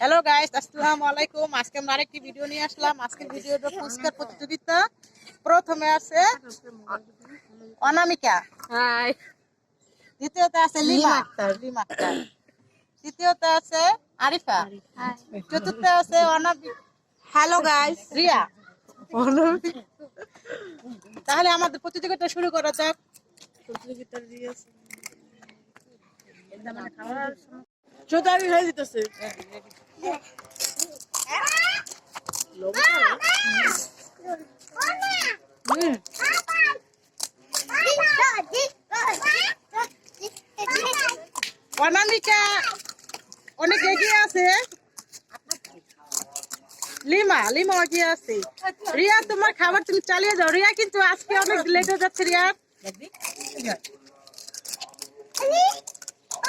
Hello guys আসসালামু আলাইকুম। আজকে আমরা আরেকটি ভিডিও নিয়ে আসলাম। আজকের ভিডিওটা পুরস্কার প্রতিযোগিতা। প্রথমে আছে অনামিকা। হাই দ্বিতীয়তে আছে লিমা। আক্তার লিমা আক্তার তৃতীয়তে আছে আরিফা। চতুর্থে আছে অনামিকা হ্যালো গাইস রিয়া। তাহলে আমাদের প্রতিযোগিতা শুরু করা যাক। চোদারি হয়ে যেতেছে অনামিকা, অনেক এগিয়ে আছে। লিমা লিমা এগিয়ে আছে। রিয়া, তোমার খাবার তুমি চালিয়ে যাও। রিয়া কিন্তু আজকে অনেক লেট হয়ে যাচ্ছে, রিয়া।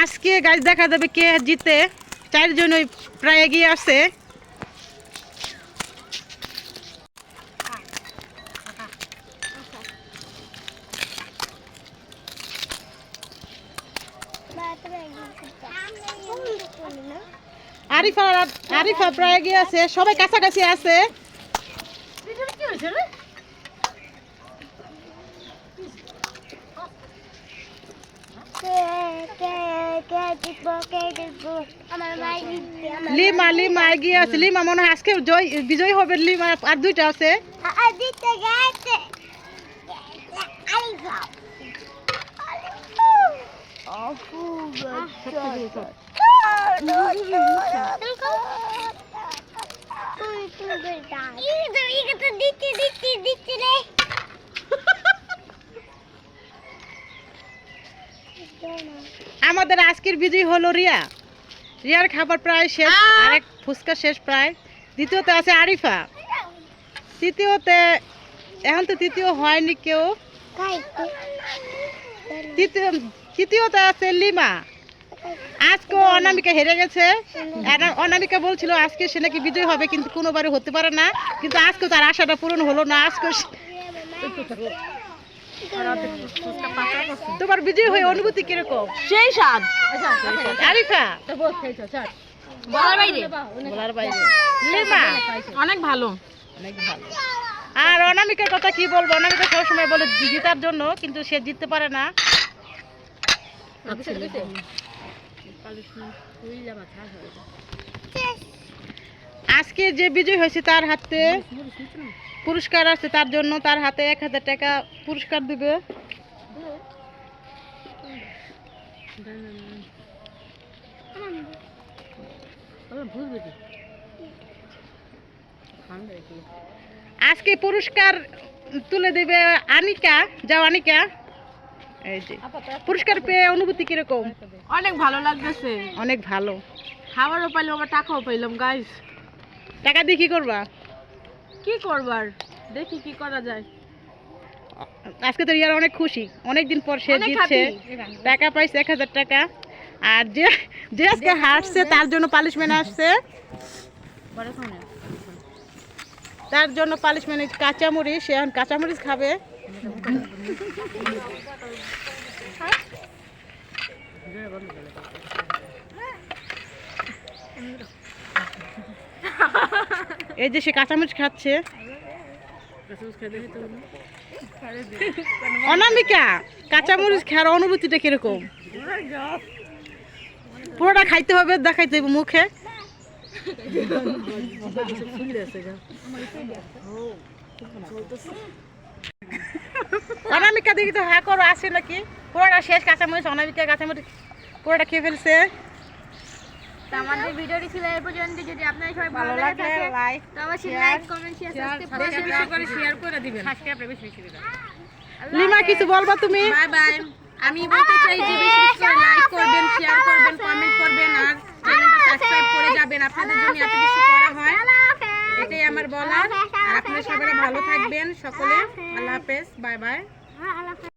আজকে গাছ দেখা যাবে কে জিতে। চারজন ওই প্রায় এগিয়ে আছে আরিফা আরিফা প্রায় এগিয়ে আছে। সবাই কাছাকাছি আছে আমার ভাই দিচ্ছে আমার লিমা লিমা, এগিয়ে আছে। লিমা, মনে হয় আজকে জয় বিজয়ী হবে। লিমা, আর দুইটা আছে। দিচ্ছি দিচ্ছি দিচ্ছি রে আমাদের আজকের বিজয়ী হলো রিয়া। রিয়ার খাবার প্রায় শেষ আরেক ফুচকা শেষ প্রায়। দ্বিতীয়তে আছে আরিফা। তৃতীয়তে এখন তো তৃতীয় হয়নি কেউ। তৃতীয় তৃতীয়তে আছে লিমা। আজকে অনামিকা হেরে গেছে। অনামিকা বলছিল আজকে সে নাকি বিজয় হবে কিন্তু কোনোবারই হতে পারে না। কিন্তু আজকে তার আশাটা পূরণ হলো না। আজকে তোমার বিজয় হয়ে অনুভূতি কীরকম? সেই স্বাদ। আরিফা। বলার বাইরে। বলার বাইরে। লিমা অনেক ভালো। অনেক ভালো। আর অনামিকার কথা কি বলব? অনামিকা সবসময় বলে জিতার জন্য কিন্তু সে জিততে পারে না। আজকে যে বিজয় হয়েছে তার হাতে পুরস্কার আছে তার জন্য তার হাতে এক হাজার টাকা পুরস্কার দিবে। আজকে পুরস্কার তুলে দেবে আনিকা। যাও আনিকা। এই যে পুরস্কার পেয়ে অনুভূতি কীরকম? অনেক ভালো লাগতেছে। অনেক ভালো। খাবারও পাইলাম আবার টাকাও পাইলাম গাইস টাকা দিয়ে কি করবা? কি করবার দেখি কি করা যায়। আজকে তো রিয়ার অনেক খুশি। অনেক দিন পর সে জিতছে। টাকা পাইছে এক হাজার টাকা। আর যে যে আজকে হারছে তার জন্য পালিশমেন্ট আসছে। তার জন্য পালিশমেন্ট কাঁচামরিচ সে এখন কাঁচামরিচ খাবে। এই যে সে কাঁচামরিচ খাচ্ছে। অনামিকা, কাঁচামরিচ খাওয়ার অনুভূতিটা কীরকম? পুরোটা খাইতে হবে, দেখাইতে হবে মুখে। অনামিকা দেখি তো হ্যাঁ করো আসে নাকি? পুরোটা শেষ, কাঁচামরিচ, অনামিকা কাঁচামরিচ পুরোটা খেয়ে ফেলছে। তো আমাদের ভিডিওটি ছিল এই পর্যন্ত। যদি আপনারা সবাই ভালো লাগে লাইক তো অবশ্যই লাইক কমেন্ট শেয়ার সাবস্ক্রাইব বেশি বেশি করে শেয়ার করে দিবেন। লিমা কিছু বলবা তুমি? বাই বাই আমি বলতে চাই যে বেশি বেশি করে লাইক করবেন শেয়ার করবেন কমেন্ট করবেন আর চ্যানেলটা সাবস্ক্রাইব করে যাবেন। আপনাদের জন্য এত কিছু করা হয়। এটাই আমার বলার। আর আপনারা সবাই ভালো থাকবেন সকলে। আল্লাহ হাফেজ। বাই বাই আল্লাহ হাফেজ।